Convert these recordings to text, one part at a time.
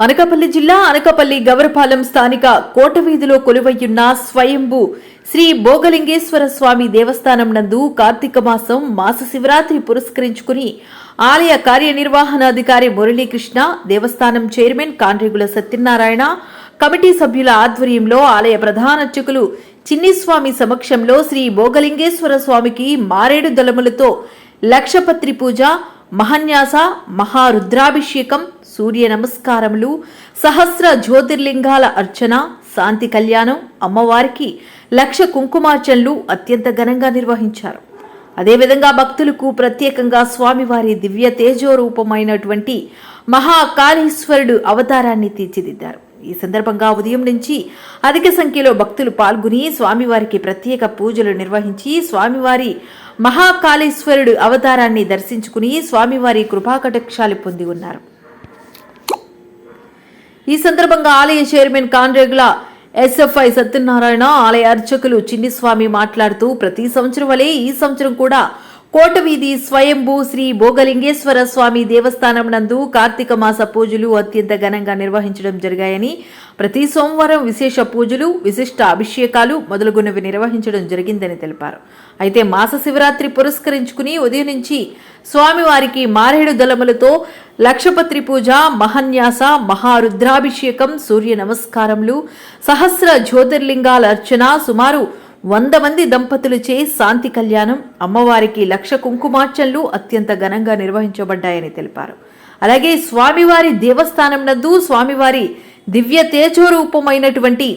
అనకాపల్లి జిల్లా అనకాపల్లి గవరపాలెం స్థానిక కోటవీధిలో కొలువయ్యున్న స్వయంభూ శ్రీ భోగలింగేశ్వర స్వామి దేవస్థానం నందు కార్తీక మాసం మాస శివరాత్రి పురస్కరించుకుని ఆలయ కార్యనిర్వహణాధికారి మురళీకృష్ణ దేవస్థానం చైర్మన్ కాండ్రిగుల సత్యనారాయణ కమిటీ సభ్యుల ఆధ్వర్యంలో ఆలయ ప్రధాన అర్చకులు చిన్నిస్వామి సమక్షంలో శ్రీ భోగలింగేశ్వర స్వామికి మారేడు దళములతో లక్షపత్రి పూజ మహన్యాస మహారుద్రాభిషేకం సూర్య నమస్కారములు సహస్ర జ్యోతిర్లింగాల అర్చన శాంతి కళ్యాణం అమ్మవారికి లక్ష కుంకుమార్చనలు అత్యంత ఘనంగా నిర్వహించారు. అదేవిధంగా భక్తులకు ప్రత్యేకంగా స్వామివారి దివ్య తేజోరూపమైనటువంటి మహాకాళీశ్వరుడు అవతారాన్ని తీర్చిదిద్దారు. ఈ సందర్భంగా ఉదయం నుంచి అధిక సంఖ్యలో భక్తులు పాల్గొని స్వామివారికి ప్రత్యేక పూజలు నిర్వహించి స్వామివారి మహాకాళేశ్వరుడు అవతారాన్ని దర్శించుకుని స్వామివారి కృపాకటాక్షాలు పొంది ఉన్నారు. ఈ సందర్భంగా ఆలయ చైర్మన్ కాన్రేగుల ఎస్ఎఫ్ఐ సత్యనారాయణ ఆలయ అర్చకులు చిన్నిస్వామి మాట్లాడుతూ ప్రతి సంవత్సరం వలె ఈ సంవత్సరం కూడా కోటవీధి స్వయంభూ శ్రీ భోగలింగేశ్వర స్వామి దేవస్థానం నందు కార్తీక మాస పూజలు అత్యంత ఘనంగా నిర్వహించడం జరిగాయని ప్రతి సోమవారం విశేష పూజలు విశిష్ట అభిషేకాలు మొదలుగునవి నిర్వహించడం జరిగిందని తెలిపారు. అయితే మాస శివరాత్రి పురస్కరించుకుని ఉదయం నుంచి స్వామివారికి మారేడు దళములతో లక్షపత్రి పూజ మహన్యాస మహారుద్రాభిషేకం సూర్య నమస్కారములు సహస్ర జ్యోతిర్లింగాల అర్చన సుమారు వంద మంది దంపతులచే శాంతి కళ్యాణం అమ్మవారికి లక్ష కుంకుమార్చనలు అత్యంత ఘనంగా నిర్వహించబడ్డాయని తెలిపారు. అలాగే స్వామివారి దేవస్థానం నందు స్వామివారి దివ్య తేజోరూపమైనటువంటి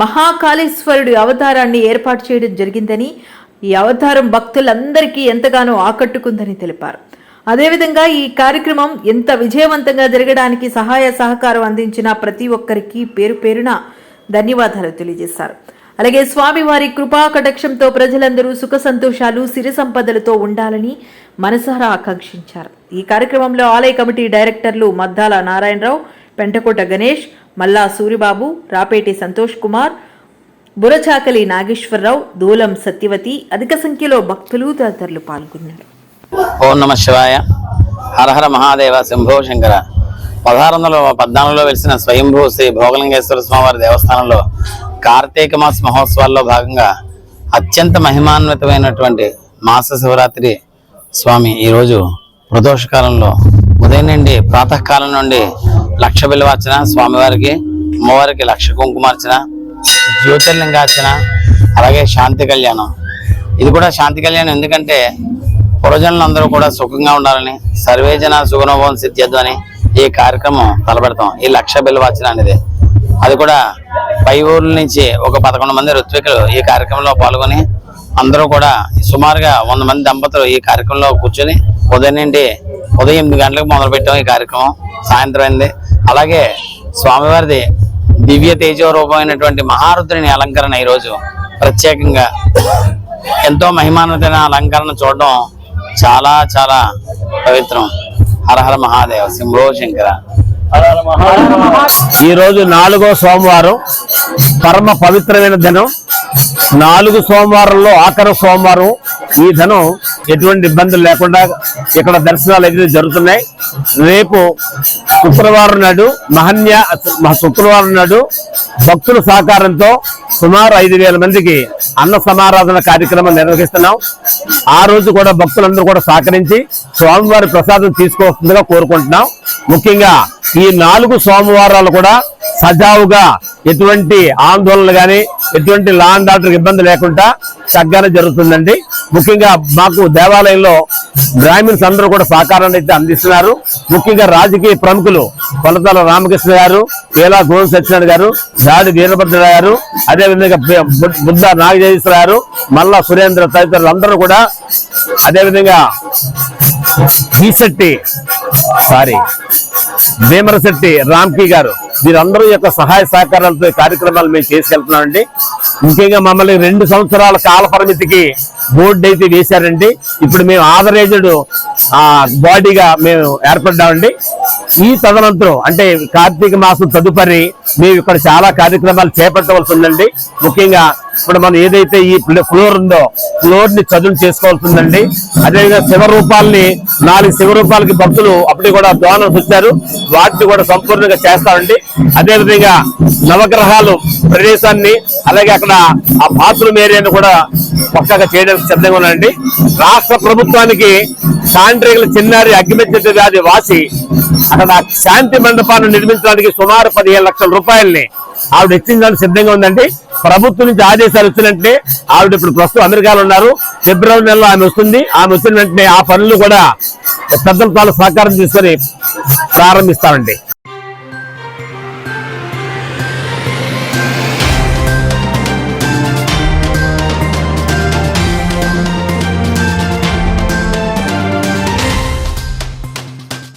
మహాకాళేశ్వరుడి అవతారాన్ని ఏర్పాటు చేయడం జరిగిందని ఈ అవతారం భక్తులందరికీ ఎంతగానో ఆకట్టుకుందని తెలిపారు. అదేవిధంగా ఈ కార్యక్రమం ఎంత విజయవంతంగా జరగడానికి సహాయ సహకారం అందించిన ప్రతి ఒక్కరికి పేరు పేరున ధన్యవాదాలు తెలియజేశారు. అలాగే స్వామివారి కృపా కటాక్షంతో ప్రజలందరూ సుఖ సంతోషాలు సిరి సంపదలతో ఉండాలని మనసారా ఆకాంక్షించారు. ఈ కార్యక్రమంలో ఆలయ కమిటీ డైరెక్టర్లు మద్దాల నారాయణరావు పెంటకోట గణేష్ మల్లా సూరిబాబు రాపేటి సంతోష్ కుమార్ బురచాకలి నాగేశ్వరరావు దూలం సత్యవతి అధిక సంఖ్యలో భక్తులు తదితరులు పాల్గొన్నారు. ఓం నమ శివాయ. హరహర మహాదేవ శంభో శంకర. పదహారు వందల పద్నాలుగులో వెలిసిన స్వయంభూ శ్రీ భోగలింగేశ్వర స్వామివారి దేవస్థానంలో కార్తీక మాస మహోత్సవాల్లో భాగంగా అత్యంత మహిమాన్వితమైనటువంటి మాస శివరాత్రి స్వామి ఈరోజు ప్రదోషకాలంలో ఉదయం నుండి ప్రాతకాలం నుండి లక్ష బిల్వార్చన స్వామివారికి అమ్మవారికి లక్ష కుంకుమార్చన జ్యోతిర్లింగార్చన అలాగే శాంతి కళ్యాణం. ఇది కూడా శాంతి కళ్యాణం ఎందుకంటే పురజనులందరూ కూడా సుఖంగా ఉండాలని సర్వేజన సుగుణభవన్ సిద్ధ్యద్దు అని ఈ కార్యక్రమం తలపెడతాం. ఈ లక్ష బిల్వార్చన అనేది. అది కూడా పై ఊర్ల నుంచి ఒక పదకొండు మంది ఋత్వికులు ఈ కార్యక్రమంలో పాల్గొని అందరూ కూడా సుమారుగా వంద మంది దంపతులు ఈ కార్యక్రమంలో కూర్చొని ఉదయం నుండి ఉదయం ఎనిమిది గంటలకు మొదలుపెట్టాం ఈ కార్యక్రమం. సాయంత్రం అయింది. అలాగే స్వామివారిది దివ్య తేజో రూపమైనటువంటి మహారుద్రుని అలంకరణ ఈరోజు ప్రత్యేకంగా. ఎంతో మహిమాన్వితమైన అలంకరణ చూడడం చాలా చాలా పవిత్రం. హరహర మహాదేవ. సింహో శంకర. ఈ రోజు నాలుగో సోమవారం పరమ పవిత్రమైన దినం. నాలుగు సోమవారంలో ఆఖరి సోమవారం. ఈ ధనం ఎటువంటి ఇబ్బందులు లేకుండా ఇక్కడ దర్శనాలు అయితే జరుగుతున్నాయి. రేపు శుక్రవారం నాడు మహన్య శుక్రవారం నాడు భక్తుల సహకారంతో సుమారు ఐదు వేల మందికి అన్న సమారాధన కార్యక్రమం నిర్వహిస్తున్నాం. ఆ రోజు కూడా భక్తులందరూ కూడా సహకరించి స్వామివారి ప్రసాదం తీసుకోవస్తుందిగా కోరుకుంటున్నాం. ముఖ్యంగా ఈ నాలుగు సోమవారాలు కూడా సజావుగా ఎటువంటి ఆందోళనలు కానీ ఎటువంటి లా అండ్ ఆర్డర్ ఇబ్బంది లేకుండా చక్కగానే జరుగుతుందండి. ముఖ్యంగా మాకు దేవాలయంలో బ్రాహ్మిన్స్ అందరూ కూడా సహకారాన్ని అయితే అందిస్తున్నారు. ముఖ్యంగా రాజకీయ ప్రముఖులు కొలతల రామకృష్ణ గారు వేలా గోవింద సత్యనారాయణ గారు దాడి వీరభద్ర గారు అదేవిధంగా బుద్ధ నాగజయేశ్వర గారు మల్లా సురేంద్ర తదితరులు అందరూ కూడా అదేవిధంగా బీశెట్టి సారీ భీమరశెట్టి రామ్కి గారు. వీరందరూ యొక్క సహాయ సహకారాలతో కార్యక్రమాలు మేము చేసుకెళ్తున్నామండి. ముఖ్యంగా మమ్మల్ని రెండు సంవత్సరాల కాల పరిమితికి బోర్డు అయితే వేశారండి. ఇప్పుడు మేము ఆదరేజ్డ్ ఆ బాడీగా మేము ఏర్పడ్డామండి. ఈ తదనంతరం అంటే కార్తీక మాసం తదుపరి మేము ఇక్కడ చాలా కార్యక్రమాలు చేపట్టవలసి ఉందండి. ముఖ్యంగా ఇప్పుడు మనం ఏదైతే ఈ ఫ్లోర్ ఉందో ఫ్లోర్ని చదును చేసుకోవాల్సిందండి. అదేవిధంగా శివ రూపాలని నాలుగు శివ రూపాలకి భక్తులు అప్పటి కూడా దోనం వచ్చారు వాటిని కూడా సంపూర్ణంగా చేస్తామండి. అదేవిధంగా నవగ్రహాలు ప్రదేశాన్ని అలాగే అక్కడ ఆ బాత్రూమ్ ఏరియాను కూడా పక్కగా చేయడానికి సిద్ధంగా ఉన్నాయండి రాష్ట్ర ప్రభుత్వానికి సాండ్రేగుల చిన్నారి అగ్గిమెచ్చటి వ్యాధి వాసి అక్కడ శాంతి మండపాన్ని నిర్మించడానికి సుమారు పదిహేను లక్షల రూపాయల్ని ఆవిడ ఇచ్చిందని సిద్ధంగా ఉందండి. ప్రభుత్వం నుంచి ఆదేశాలు వచ్చినట్టే ఆవిడ ఇప్పుడు ప్రస్తుతం అమెరికాలో ఉన్నారు. ఫిబ్రవరి నెలలో ఆమె వస్తుంది. ఆమె వచ్చిన వెంటనే ఆ పనులు కూడా పెద్దల తాలూ సహకారం తీసుకొని ప్రారంభిస్తామండి.